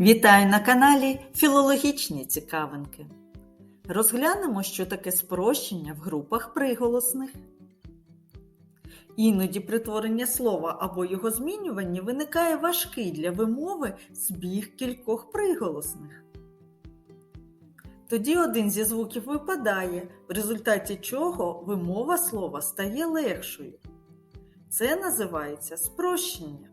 Вітаю на каналі Філологічні цікавинки. Розглянемо, що таке спрощення в групах приголосних. Іноді при творенні слова або його змінюванні виникає важкий для вимови збіг кількох приголосних. Тоді один зі звуків випадає, в результаті чого вимова слова стає легшою. Це називається спрощення.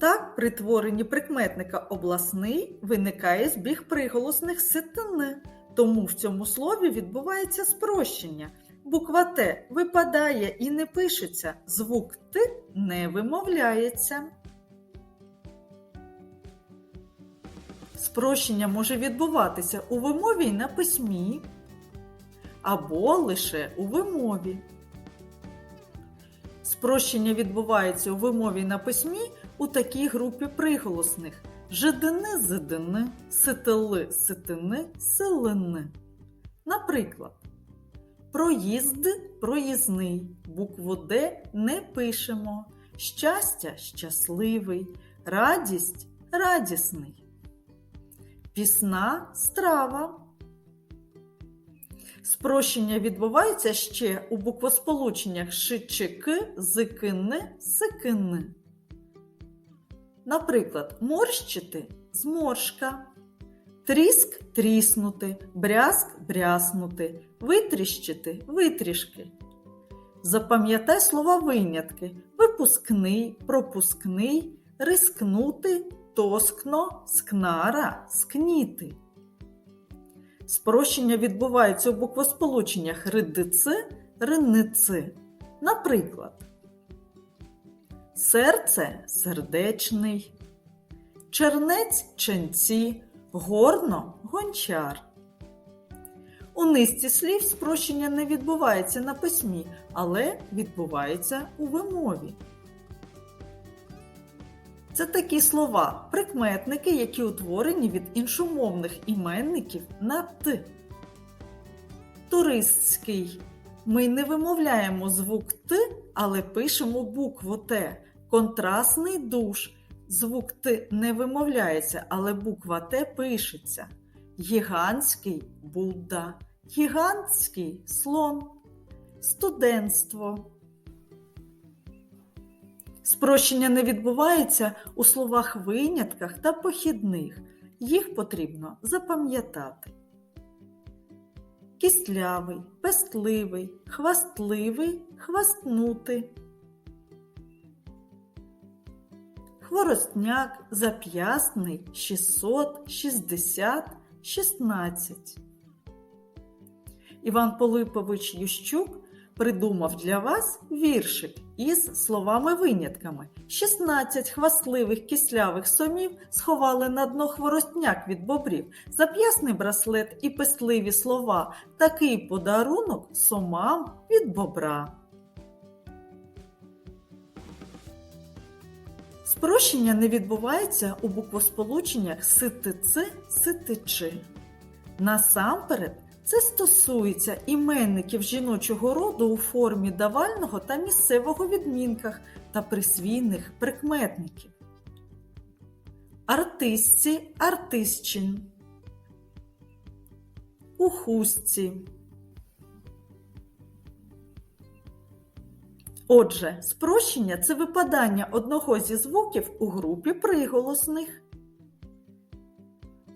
Так, при творенні прикметника обласний виникає збіг приголосних ситини, тому в цьому слові відбувається спрощення. Буква Т випадає і не пишеться, звук Т не вимовляється. Спрощення може відбуватися у вимові й на письмі або лише у вимові. Спрощення відбувається у вимові на письмі у такій групі приголосних жидини, зидини, ситили, ситини, силини. Наприклад, проїзд проїзний, букву Д не пишемо, щастя щасливий, радість радісний, пісна страва. Спрощення відбувається ще у буквосполученнях шичики, зикини, сикини. Наприклад, морщити зморшка, тріск тріснути, брязк бряснути, витріщити витрішки. Запам'ятай слова винятки: випускний, пропускний, рискнути, тоскно, скнара, скніти. Спрощення відбувається у буквосполученнях ридици, ринници. Наприклад, серце сердечний, чернець ченці, горно гончар. У низці слів спрощення не відбувається на письмі, але відбувається у вимові. Це такі слова, прикметники, які утворені від іншомовних іменників на Т. Туристський. Ми не вимовляємо звук Т, але пишемо букву Т. Контрастний душ. Звук Т не вимовляється, але буква Т пишеться. Гігантський Будда. Гігантський слон. Студентство. Спрощення не відбувається у словах винятках та похідних. Їх потрібно запам'ятати. Кістлявий, пестливий, хвастливий, хвастнути. Хворостняк, зап'ясний, 600, 60, 16. Іван Полипович Ющук придумав для вас віршик із словами-винятками. 16 хвастливих кислявих сомів сховали на дно хворостняк від бобрів, зап'ясний браслет і пестливі слова. Такий подарунок сомам від бобра. Спрощення не відбувається у буквосполученнях ситици, ситичи. Насамперед, це стосується іменників жіночого роду у формі давального та місцевого відмінках та присвійних прикметників. Артистці артистчин. У хустці. Отже, спрощення це випадання одного зі звуків у групі приголосних.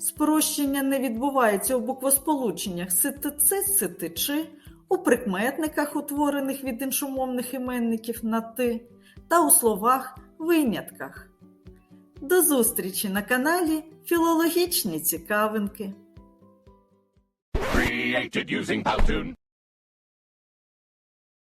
Спрощення не відбувається у буквосполученнях ситици, ситичи, у прикметниках, утворених від іншомовних іменників на ти, та у словах винятках. До зустрічі на каналі Філологічні цікавинки.